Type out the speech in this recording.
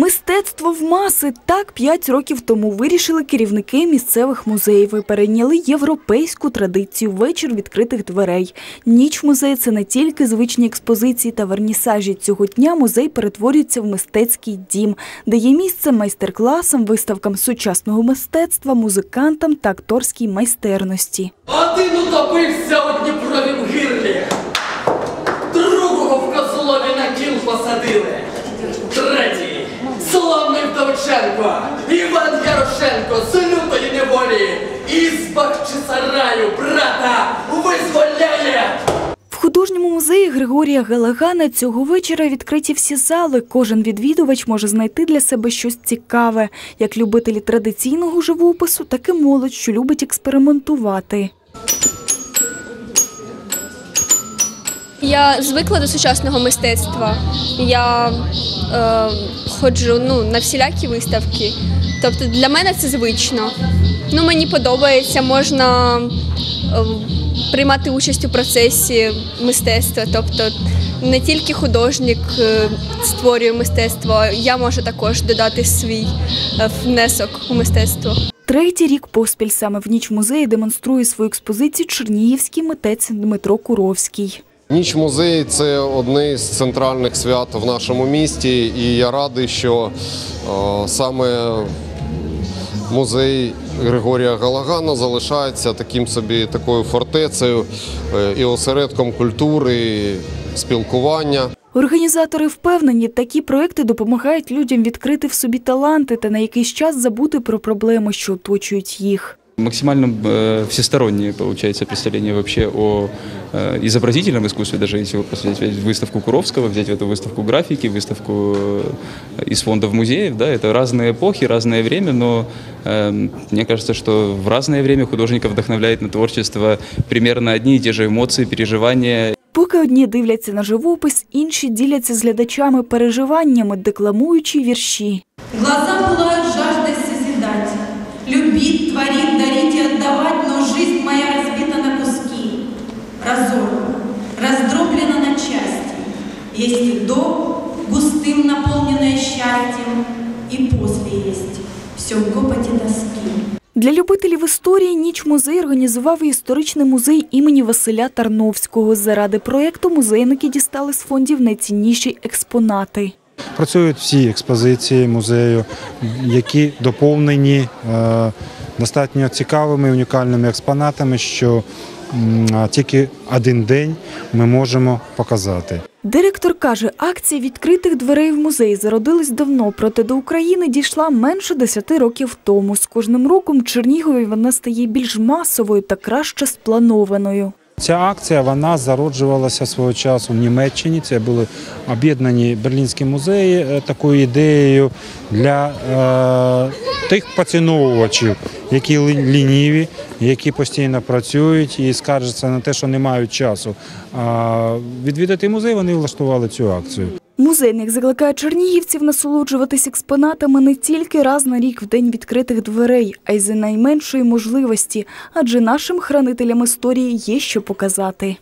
Мистецтво в маси так п'ять років тому вирішили керівники місцевих музеїв і перейняли європейську традицію вечір відкритих дверей. Ніч музею – це не тільки звичні експозиції та вернісажі. Цього дня музей перетворюється в мистецький дім, де є місце майстер-класам, виставкам сучасного мистецтва, музикантам та акторській майстерності. Один утопився у Дніпровім гирлі, другого в Козлові на кіл посадили, Вдовиченко, Іван Ярошенко з лютої неволі із Бахчисараю брата визволяє. В художньому музеї Григорія Галагана цього вечора відкриті всі зали. Кожен відвідувач може знайти для себе щось цікаве, як любителі традиційного живопису, так і молодь, що любить експериментувати. Я звикла до сучасного мистецтва. Я е, ходжу ну, на всілякі виставки. Тобто для мене це звично. Ну, мені подобається, можна е, приймати участь у процесі мистецтва. Тобто не тільки художник е, створює мистецтво, я можу також додати свій е, внесок у мистецтво. Третій рік поспіль саме в ніч музеї демонструє свою експозицію чернігівський митець Дмитро Куровський. Ніч музеї це одне з центральних свят в нашому місті, і я радий, що е, саме музей Григорія Галагана залишається таким собі такою фортецею е, і осередком культури, і спілкування. Організатори впевнені, такі проекти допомагають людям відкрити в собі таланти та на якийсь час забути про проблеми, що оточують їх. Максимально э, всестороннее получается представление вообще о э, изобразительном искусстве, даже если вот взять выставку Куровского, взять эту выставку графики, выставку э, из фондов музеев, да, это разные эпохи, разное время, но э, мне кажется, что в разное время художника вдохновляет на творчество примерно одни и те же эмоции, переживания Поки одні дивляться на живопис, інші діляться з глядачами переживаннями, декламуючи вірші. Глаза пылают разорвана, раздроблена на части. Есть до, густым наполненное счастьем, и после есть все в гопоте доски. Для любителів історії ніч музей організував і історичний музей імені Василя Тарновського. Заради проєкту музейники дістали з фондів найцінніші експонати. Працюють всі експозиції музею, які доповнені е, достатньо цікавими унікальними експонатами, що тільки один день ми можемо показати. Директор каже, акція відкритих дверей в музей зародилась давно, проте до України дійшла менше 10 років тому. З кожним роком Чернігові вона стає більш масовою та краще спланованою. Ця акція вона зароджувалася свого часу в Німеччині. Це були об'єднані берлінські музеї е, такою ідеєю для е, тих поціновувачів, які лі- лініві, які постійно працюють і скаржаться на те, що не мають часу. А відвідати музей вони влаштували цю акцію. Музейник закликає чернігівців насолоджуватись експонатами не тільки раз на рік в день відкритих дверей, а й за найменшої можливості, адже нашим хранителям історії є що показати.